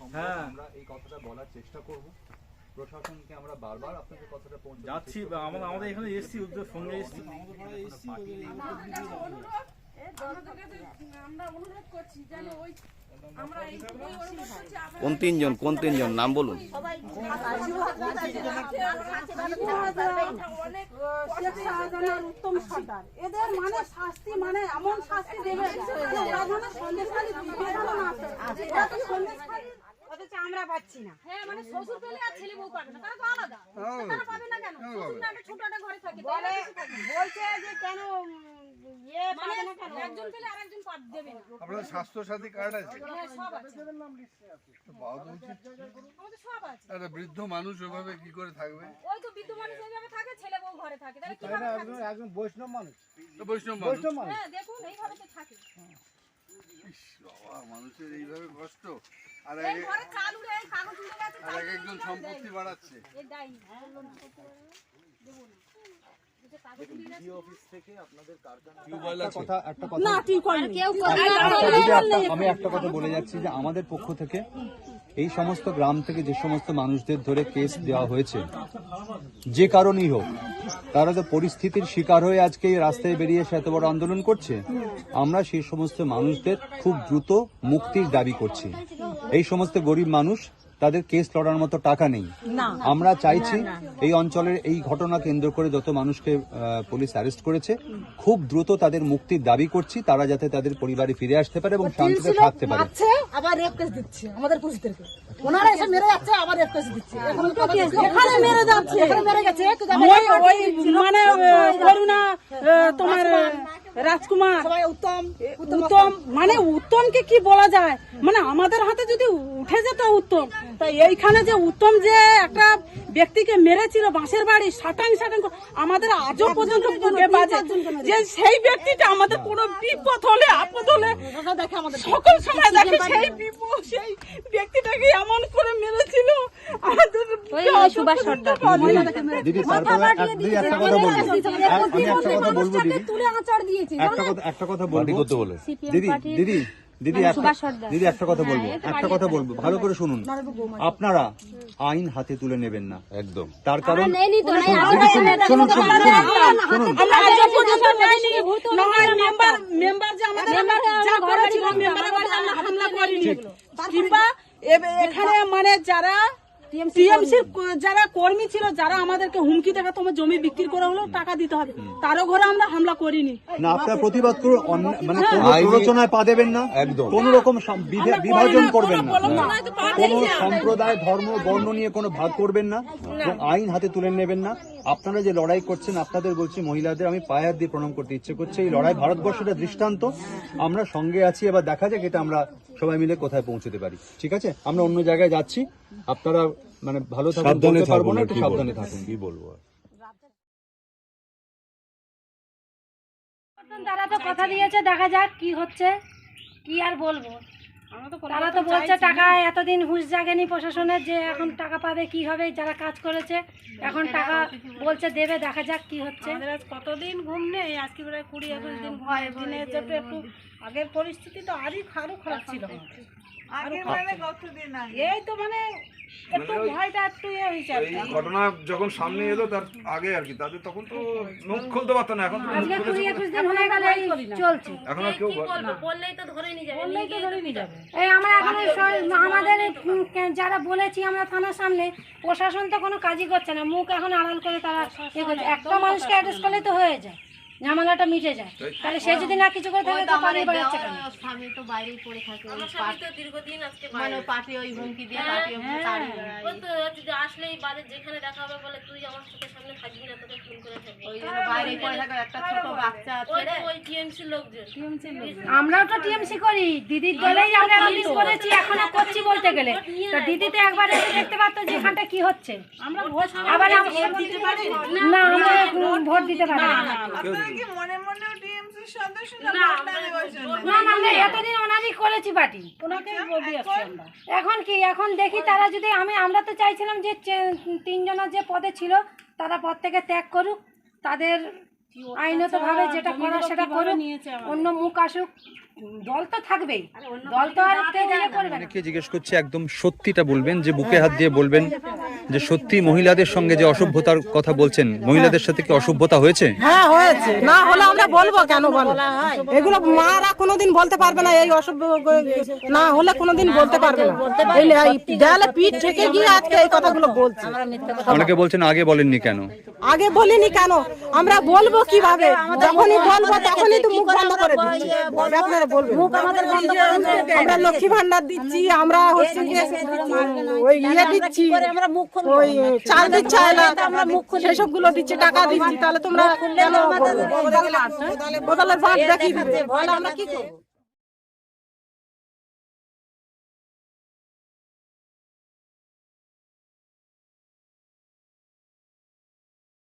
সম্ভব হ্যাঁ। আমরা এই কথাটা বলার চেষ্টা করব প্রশাসনকে আমরা বারবার আপনাদের কথাটা পৌঁছে যাচ্ছি বা আমরা আমাদের এখানে এসছি উদ্যোগ সঙ্গে এসছি আমরা অনুরোধ করছি যেন ওই আমরা এই ওই অনুরোধ করছি আপনারা কোন তিনজন কোন তিনজন নাম বলুন উত্তম সর্দার এদের মানে শাস্তি মানে এমন শাস্তি দেবে অথচ আমরা পাচ্ছি না। হ্যাঁ মানে শ্বশুর পেলে আর ছেলে বউ পাবে না তারা তো আলাদা। তারা পাবে না কেন? শ্বশুর না একটা ছোট একটা ঘরে থাকে বলে। বলছে যে কেন ইয়ে মানে পাবে না কেন? একজন পেলে আর পাবে দেবে না। আপনার স্বাস্থ্য সাথী কার্ড আছে? হ্যাঁ সব আছে। তো পাওয়া তো আমাদের সব আছে। একটা বৃদ্ধ মানুষ ওইভাবে কি করে থাকবে? ওই তো বিদ্যমান এইভাবে থাকে ছেলে বউ ঘরে থাকে। তাহলে কীভাবে একজন বৈষ্ণব মানুষ। বৈষ্ণব মানুষ। হ্যাঁ দেখুন এইভাবে তো থাকে। ইস, বাবা, মানুষের এইভাবে কষ্ট। আর এক একজন সম্পত্তি বাড়াচ্ছে। আমি একটা কথা বলে যাচ্ছি যে আমাদের পক্ষ থেকে এই সমস্ত গ্রাম থেকে যে সমস্ত মানুষদের ধরে কেস দেওয়া হয়েছে যে কারণেই হোক তারা তো পরিস্থিতির শিকার হয়ে আজকে এই রাস্তায় বেরিয়ে এসে এত বড় আন্দোলন করছে আমরা সেই সমস্ত মানুষদের খুব দ্রুত মুক্তির দাবি করছি। এই সমস্ত গরিব মানুষ তাদের কেস লড়ার মতো টাকা নেই। আমরা চাইছি এই অঞ্চলের এই ঘটনা কেন্দ্র করে যত মানুষকে পুলিশ অ্যারেস্ট করেছে খুব দ্রুত তাদের মুক্তির দাবি করছি তারা যাতে তাদের পরিবারে ফিরে আসতে পারে এবং শান্তিতে থাকতে পারে। আবার রেপ কেস দিচ্ছে আমাদের পুলিশদেরকে। ওনারা এসে মেরে যাচ্ছে আবার রেপ কেস দিচ্ছে। এখানে মেরে যাচ্ছে। এখানে মেরে গেছে মানে করুণা তোমার রাজকুমার। উত্তম উত্তম মানে উত্তমকে কি বলা যায়? মানে আমাদের হাতে যদি উঠে যেত উত্তম তাই এইখানে যে উত্তম যে একটা ব্যক্তিকে মেরেছিল বাঁশের বাড়ি সাটাং সাটাং আমাদের আজও পর্যন্ত বাজে যে সেই ব্যক্তিটা আমাদের কোনো বিপদ হলে আপদ হলে সকল সময় দেখে সেই বিপদ সেই ব্যক্তিটাকে এমন করে মেরেছিল আমাদের সুভাষ সর্দার। দিদি তারপরে এক- দিদি একটা কথা বলব। আমি একটা কথা বলব দিদি। তুলে আচার দিয়েছে। একটা কথা একটা কথা বলব। দিদি দিদি দিদি একটা দিদি একটা কথা বলব। একটা কথা বলব। ভালো করে শুনুন। আপনারা আইন হাতে তুলে নেবেন না। একদম। তার কারণ শুনুন, শুনুন শুনুন শুনুন এখানে মানে যারা টিএমসির যারা কর্মী ছিল যারা আমাদেরকে হুমকি দেখা তোমার জমি বিক্রি করে হলেও টাকা দিতে হবে। তারও ঘরে আমরা হামলা করিনি। না আপনার প্রতিবাদ করুন মানে প্ররোচনায় পা দেবেন না কোন রকম বিভাজন করবেন না। কোন সম্প্রদায় ধর্ম বর্ণ নিয়ে কোনো ভাগ করবেন না আইন হাতে তুলে নেবেন না। আপনারা যে লড়াই করছেন আপনাদের বলছি মহিলাদের আমি পায়ে হাত দিয়ে প্রণাম করতে ইচ্ছে করছে। এই লড়াই ভারতবর্ষের দৃষ্টান্ত। আমরা সঙ্গে আছি এবার দেখা যাক এটা আমরা সবাই মিলে কোথায় পৌঁছতে পারি ঠিক আছে আমরা অন্য জায়গায় যাচ্ছি আপনারা মানে ভালো থাকুন সাবধানে বলতে পারব না একটু সাবধানে? থাকুন কি বলব আর? তারা তো কথা দিয়েছে দেখা যাক কি হচ্ছে কি আর বলব তারা তো বলছে টাকা এতদিন হুঁশ জাগেনি প্রশাসনের যে এখন টাকা পাবে কি হবে যারা কাজ করেছে এখন টাকা বলছে দেবে দেখা যাক কি হচ্ছে। কতদিন ঘুম নেই? আজকে প্রায় কুড়ি একুশ দিন ভয় দিনে যেটা একটু আগের পরিস্থিতি তো আরই আরও খারাপ ছিল। এই তো মানে একটু ভয়টা একটু ইয়ে হয়েছে আর কি। এই ঘটনা যখন সামনে এলো তার আগে আর কি। তাদের তখন তো মুখ খুলতে পারতো না এখন আজকে কুড়ি খুলেছে একুশ দিন হয়ে গেল চলছে। এখন আর কেউ বললেই তো ধরে নিয়ে যাবে বললেই তো ধরে নিয়ে যাবে। এই আমরা এখন আমাদের যারা বলেছি আমরা থানার সামনে প্রশাসন তো কোনো কাজই করছে না। মুখ এখন আড়াল করে তারা একটা মানুষকে অ্যাড্রেস করলে তো হয়ে যায়। ঝামেলাটা মিটে যায়। তাহলে সে যদি না কিছু করে থাকে তো পালিয়ে বেড়াচ্ছে কেন? স্বামী তো বাইরেই পড়ে থাকে আমার স্বামী তো দীর্ঘদিন আজকে মানে পার্টি ওই হুমকি দিয়ে পার্টি তাড়িয়ে বেড়ায়। ওই তো হচ্ছে যে আসলেই বাড়ি যেখানে দেখা হবে বলে তুই আমার চোখের সামনে থাকবি না তোকে ফোন করে থাকবি ওই জন্য বাইরেই পড়ে থাকে একটা ছোট বাচ্চা আছে ওই তো ওই টিএমসি লোকজন। আমরাও তো টিএমসি করি। দিদির দলেই আমরা রিলিজ করেছি এখনও করছি বলতে গেলে। তো দিদি তো একবার এসে দেখতে পারতো যে এখানটা কি হচ্ছে। আমরা ভোট আবার আম- না আমরা ভোট দিতে পারি না। না না আমরা এতদিন ওনারই করেছি পার্টি ওনাকে ভোট আমরা। এখন কি? এখন দেখি তারা যদি আমি আমরা তো চাইছিলাম যে তিনজনের যে পদে ছিল তারা পদ থেকে ত্যাগ করুক তাদের আইনত ভাবে যেটা করার সেটা করুক অন্য মুখ আসুক। দল তো থাকবেই। দল তো আর কেউ ইয়ে করবে না। অনেকে জিজ্ঞেস করছে একদম সত্যিটা বলবেন যে বুকে হাত দিয়ে বলবেন যে সত্যি মহিলাদের সঙ্গে যে অসভ্যতার কথা বলছেন মহিলাদের সাথে কি অসভ্যতা হয়েছে? হ্যাঁ হয়েছে। না হলে আমরা বলব কেন বলো? এগুলো মারা কোনোদিন বলতে পারবে না এই অসভ্য না হলে কোনোদিন বলতে পারবে না। এই এই দেয়ালে পিঠ ঠেকে গিয়ে আজকে এই কথাগুলো বলছে। অনেকে বলছেন আগে বলেননি কেন? আগে বলিনি কেন? আমরা বলব কীভাবে? যখনই বলব তখনই তো মুখ বন্ধ করে দিচ্ছি আপনারা বলবেন? আমরা লক্ষ্মী ভান্ডার দিচ্ছি আমরা হচ্ছে ওই ইয়ে দিচ্ছি। ওই চাল দিচ্ছে আমরা মুখ সেসবগুলো দিচ্ছি টাকা দিচ্ছি তাহলে তোমরা কেন বলবে? দেখিয়ে দিবে। আমরা কি করব?